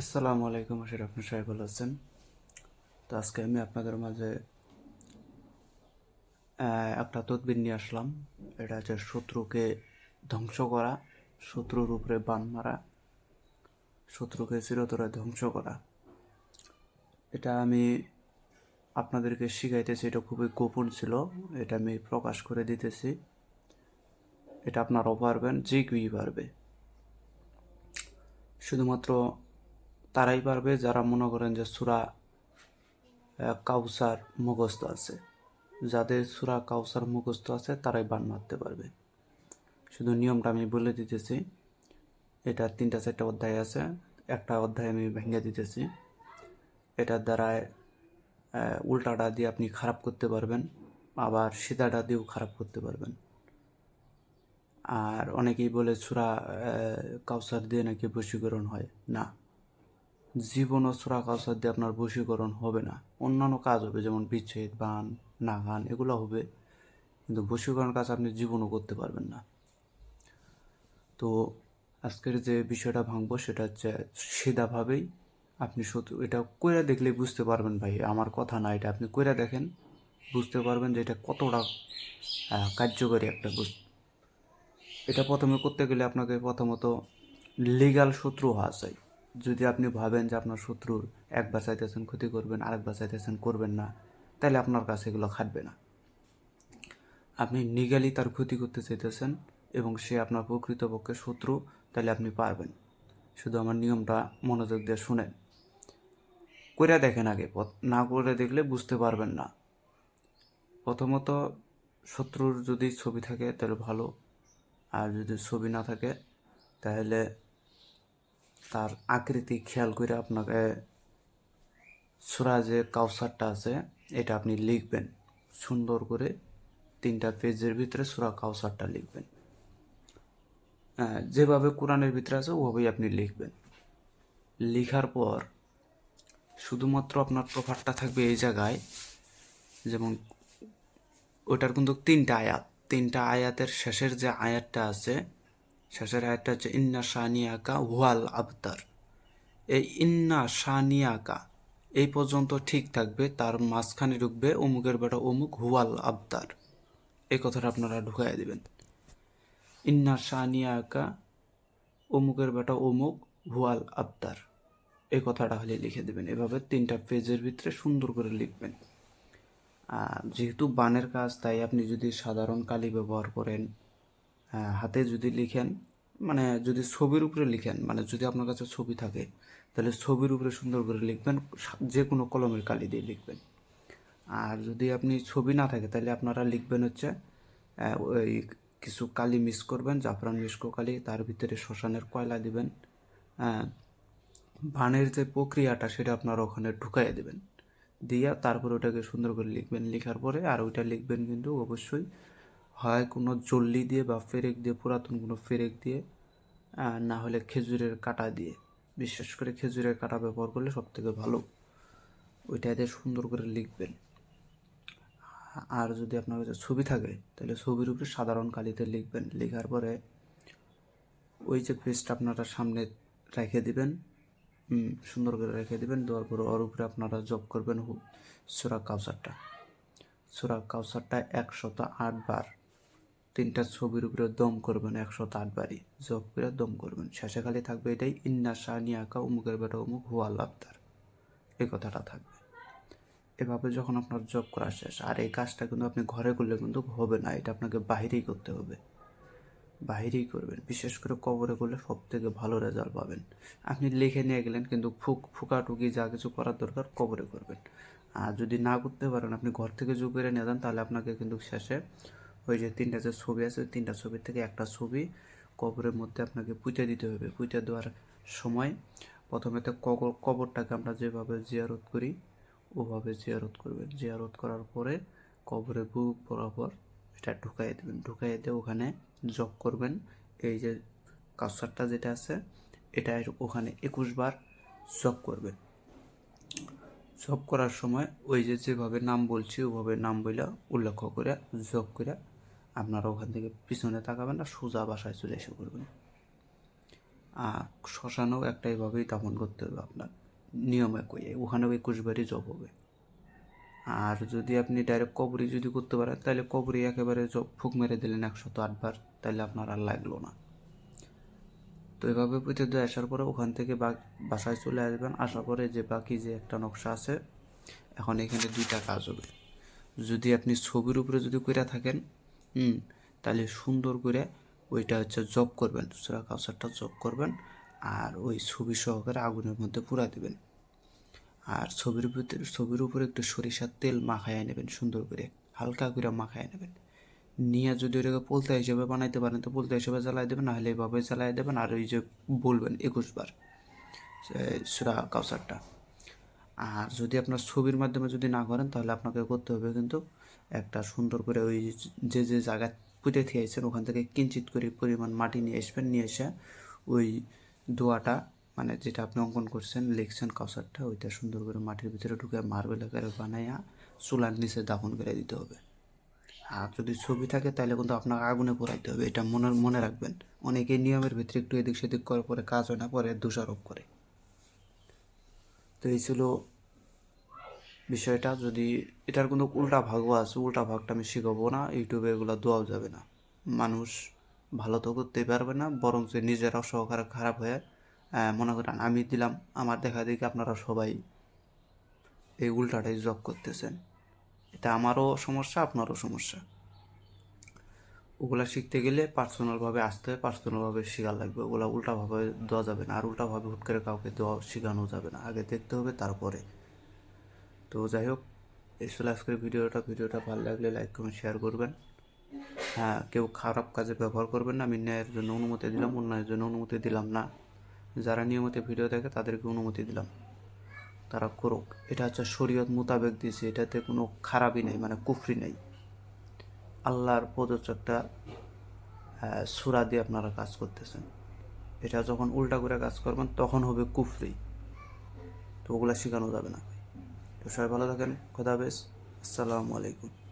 আসসালামু আলাইকুম আশির আপনি সবাই ভালো আছেন। তো আজকে আমি আপনাদের মাঝে একটা তদবির নিয়ে আসলাম। এটা হচ্ছে শত্রুকে ধ্বংস করা, শত্রুর উপরে বান মারা, শত্রুকে চিরতরে ধ্বংস করা। এটা আমি আপনাদেরকে শিখাইতেছি, এটা খুবই গোপন ছিল, এটা আমি প্রকাশ করে দিতেছি। এটা আপনারাও পারবেন, যে কেউই পারবে। শুধুমাত্র তারাই পারবে যারা মনে করেন যে সুরা কাউসার মুখস্থ আছে। যাদের সুরা কাউসার মুখস্থ আছে তারাই বান মারতে পারবে। শুধু নিয়মটা আমি বলে দিতেছি। এটা তিনটা চারটা অধ্যায় আছে। একটা অধ্যায় আমি ভেঙে দিতেছি। এটার দ্বারায় আহ, উল্টাটা দিয়ে আপনি খারাপ করতে পারবেন আবার সিধাটা দিয়েও খারাপ করতে পারবেন। আর অনেকেই বলে সুরা কাউসার দিয়ে নাকি বশীকরণ হয়। না। জীবন ও সুরা কাউসার দিয়ে আপনার বশীকরণ হবে না। অন্যান্য কাজ হবে, যেমন বিচ্ছেদ, বান, নাগান, এগুলো হবে। কিন্তু বশীকরণ কাজ আপনি জীবনও করতে পারবেন না। তো আজকের যে বিষয়টা ভাঙবো, সেটা হচ্ছে সিধাভাবেই আপনি সত্যি এটা কইরা দেখলেই বুঝতে পারবেন ভাই, আমার কথা না, এটা আপনি কইরা দেখেন, বুঝতে পারবেন যে এটা কতটা কার্যকরী একটা বস্তু। এটা প্রথমে করতে গেলে আপনাকে প্রথমত লিগাল শত্রু হওয়া চাই। যদি আপনি ভাবেন যে আপনার শত্রুর একবার চাইতেছেন ক্ষতি করবেন আরেকবার চাইতেছেন করবেন না তাহলে আপনার কাছে এগুলো খাটবে না। আপনি নিগালি তার ক্ষতি করতে চাইতেছেন এবং সে আপনার প্রকৃতপক্ষে শত্রু তাহলে আপনি পারবেন। শুধু আমার নিয়মটা মনোযোগ দিয়ে শুনেন। করে দেখেন আগে না করে দেখলে বুঝতে পারবেন না। প্রথমত, শত্রুর যদি ছবি থাকে তাহলে ভালো। আর যদি ছবি না থাকে তাহলে তার আকৃতি খেয়াল করে আপনাকে সুরা যে কাউসারটা আছে, এটা আপনি লিখবেন। সুন্দর করে তিনটা পেজের ভিতরে সুরা কাউসারটা লিখবেন। যেভাবে কোরআনের ভিতরে আছে, ওভাবেই আপনি লিখবেন। লেখার পর শুধুমাত্র আপনার প্রভাবটা থাকবে এই জায়গায়, যেমন ওটার কিন্তু তিনটা আয়াত। তিনটা আয়াতের শেষের যে আয়াতটা আছে শেষের আয়াতটা হচ্ছে ইন্না শানিয়াকা ওয়াল আবতার এই ইন্না শানিয়াকা এই পর্যন্ত ঠিক থাকবে, তার মাঝখানে ঢুকবে অমুকের বেটা অমুক হুয়াল আবতার এই কথাটা আপনারা ঢুকাই দিবেন। ইন্না শানিয়াকা, অমুকের বেটা অমুক হুয়াল আবতার এই কথাটা হলে লিখে দেবেন। এভাবে তিনটা পেজের ভিতরে সুন্দর করে লিখবেন। যেহেতু বানের কাজ, তাই আপনি যদি সাধারণ কালি ব্যবহার করেন হাতে যদি লিখেন মানে যদি ছবির উপরে লিখেন মানে যদি আপনার কাছে ছবি থাকে, তাহলে ছবির উপরে সুন্দর করে লিখবেন যে কোনো কলমের কালি দিয়ে লিখবেন। আর যদি আপনি ছবি না থাকে, তাহলে আপনারা লিখবেন হচ্ছে ওই কিছু কালি মিক্স করবেন, জাফরান মিষ্ক কালি, তার ভিতরে শ্মশানের কয়লা দিবেন বানের যে প্রক্রিয়াটা সেটা আপনারা ওখানে ঢুকাইয়া দেবেন। দিয়া তারপর ওটাকে সুন্দর করে লিখবেন। লেখার পরে আর ওইটা লিখবেন কিন্তু অবশ্যই হয় কোনো জল্লি দিয়ে বা ফেরেক দিয়ে পুরাতন কোনো ফেরেক দিয়ে না হলে খেজুরের কাটা দিয়ে। বিশেষ করে খেজুরের কাটা ব্যবহার করলে সব থেকে ভালো। ওইটা দিয়ে সুন্দর করে লিখবেন। আর যদি আপনার কাছে ছবি থাকে, তাহলে ছবির উপরে সাধারণ কালিতে লিখবেন। লেখার পরে ওই যে পেজটা আপনারা সামনে রেখে দিবেন সুন্দর করে রেখে দিবেন। দেওয়ার পরে ওর উপরে আপনারা জব করবেন সুরা কাউসারটা। সুরা কাউসারটা একশত আট বার। তিনটা ছবির উপরে দম করবেন, একশো আট বাড়ি। জব করে দম করবেন। শেষে খালি থাকবে এটাই, ইন্না শানি আঁকা উমুকের বেটা উমুক হুয়াল আবতার এই কথাটা থাকবে। এভাবে যখন আপনার জব করা শেষ, আর এই কাজটা কিন্তু আপনি ঘরে করলে কিন্তু হবে না, এটা আপনাকে বাইরেই করতে হবে। বাইরেই করবেন, বিশেষ করে কবরে করলে সব থেকে ভালো রেজাল্ট পাবেন। আপনি লিখে নিয়ে গেলেন, কিন্তু ফুক ফুকাটুকি যা কিছু করার দরকার কবরে করবেন। আর যদি না করতে পারেন, আপনি ঘর থেকে জু করে নিয়ে যান, তাহলে আপনাকে কিন্তু শেষে ওই যে তিনটা যে ছবি আছে, তিনটা ছবির থেকে একটা ছবি কবরের মধ্যে আপনাকে পুঁতে দিতে হবে। পুঁতে দেওয়ার সময় প্রথমে তো কবর, কবরটাকে আমরা যেভাবে জিয়ারত করি, ওভাবে জিয়ারত করবেন। জিয়ারত করার পরে কবরের বুক বরাবর এটা ঢুকাই দেবেন। ঢুকাই দিয়ে ওখানে জব করবেন। এই যে কাউসারটা যেটা আছে, এটা ওখানে একুশ বার জব করবেন। জব করার সময় ওই যে যেভাবে নাম বলছি, ওভাবে নাম বইলা উল্লেখ করে জব করে আপনারা ওখান থেকে পিছনে তাকাবেন না, সোজা বাসায় চলে এসে করবেন আর শ্মশানেও একটাইভাবেই দাফন করতে হবে আপনার, নিয়মে কই ওখানেও একুশ বারই জব হবে। আর যদি আপনি ডাইরেক্ট কবরি যদি করতে পারেন, তাহলে কবরি একেবারে জব ফুক মেরে দিলেন একশত আটবার, তাহলে আপনার আর লাগল না। তো এভাবে প্রতিদিন আসার পরে ওখান থেকে বাসায় চলে আসবেন। আসার পরে যে বাকি যে একটা নকশা আছে, এখন এখানে দুইটা কাজ হবে। যদি আপনি ছবির উপরে যদি কইরা থাকেন, হুম, তাহলে সুন্দর করে ওইটা হচ্ছে জব করবেন সুরা কাউসারটা জব করবেন আর ওই ছবি সহকারে আগুনের মধ্যে পুরা দিবেন। আর ছবির ভিতরে, ছবির উপরে একটু সরিষার তেল মাখায় নেবেন সুন্দর করে, হালকা করে মাখায় নেবেন। নিয়ে যদি ওটাকে পোলতা হিসেবে বানাইতে পারেন, তো পোলতা হিসেবে জ্বালাই দেবেন, নাহলে এইভাবে জ্বালাই দেবেন, আর ওই যে বলবেন একুশ বার সুরা কাউসারটা আর যদি আপনার ছবির মাধ্যমে যদি না করেন, তাহলে আপনাকে করতে হবে কিন্তু একটা সুন্দর করে ওই যে যে জায়গায় পুঁতে থিয়েছেন ওখান থেকে কিঞ্চিত করে পরিমাণ মাটি নিয়ে আসবেন, নিয়ে এসে ওই দোয়াটা মানে যেটা আপনি অঙ্কন করছেন, লিখছেন কাউসারটা ওইটা সুন্দর করে মাটির ভিতরে ঢুকে মার্বেল আকারে বানাইয়া চুলার নিচে দাফন করে দিতে হবে। আর যদি ছবি থাকে, তাহলে কিন্তু আপনাকে আগুনে পোড়াইতে হবে। এটা মনে মনে রাখবেন। অনেকে নিয়মের ভিতরে একটু এদিক সেদিক করার পরে কাজ হয় না, পরে দোষারোপ করে। তো এই ছিল বিষয়টা। যদি এটার কোনো উল্টা ভাগও আছে, উল্টা ভাগটা আমি শিখাবো না। ইউটিউবে এগুলো দেওয়াও যাবে না। মানুষ ভালো তো করতে পারবে না বরং যে নিজেরাও সহকারে খারাপ হয়ে মনে করেন আমি দিলাম, আমার দেখা দেখি আপনারা সবাই এই উল্টাটাই জব করতেছেন। এটা আমারও সমস্যা, আপনারও সমস্যা। ওগুলা শিখতে গেলে পার্সোনালভাবে আসতে হয় পার্সোনালভাবে শেখা লাগবে। ওগুলা উল্টাভাবে দেওয়া যাবে না। আর উল্টাভাবে হুট করে কাউকে দেওয়া শেখানো যাবে না। আগে দেখতে হবে, তারপরে। তো যাই হোক, এই ছিল আজকের ভিডিওটা। ভিডিওটা ভালো লাগলে লাইক কমেন্ট শেয়ার করবেন। হ্যাঁ কেউ খারাপ কাজে ব্যবহার করবেন না। আমি ন্যায়ের জন্য অনুমতি দিলাম, অন্যায়ের জন্য অনুমতি দিলাম না। যারা নিয়মিত ভিডিও দেখে তাদেরকে অনুমতি দিলাম। তারা করুক। এটা হচ্ছে শরীয়ত মোতাবেক দিয়েছে। এটাতে কোনো খারাপই নেই মানে কুফরি নেই। আল্লাহর প্রযোজ্য একটা সুরা দিয়ে আপনারা কাজ করতেছেন। এটা যখন উল্টা করে কাজ করবেন, তখন হবে কুফরি। তো ওগুলা শেখানো যাবে না। তো সবাই ভালো থাকেন। খোদা হাফেজ। আসসালামু আলাইকুম।